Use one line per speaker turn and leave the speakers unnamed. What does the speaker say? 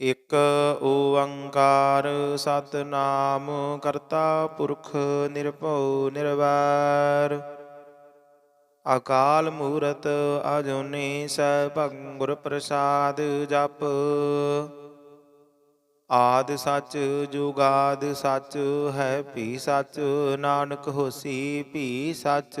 ਇਕ ਓੰਕਾਰ ਸਤਨਾਮ, ਕਰਤਾ ਪੁਰਖ ਨਿਰਭਉ ਨਿਰਵੈਰ। ਅਕਾਲ ਮੂਰਤ ਅਜੂਨੀ ਸੈਭੰ ਗੁਰ ਪ੍ਰਸਾਦ ਜਪ। ਆਦ ਸੱਚ ਜੁਗਾਦ ਸੱਚ, ਹੈ ਭੀ ਸੱਚ, ਨਾਨਕ ਹੋਸੀ ਭੀ ਸੱਚ।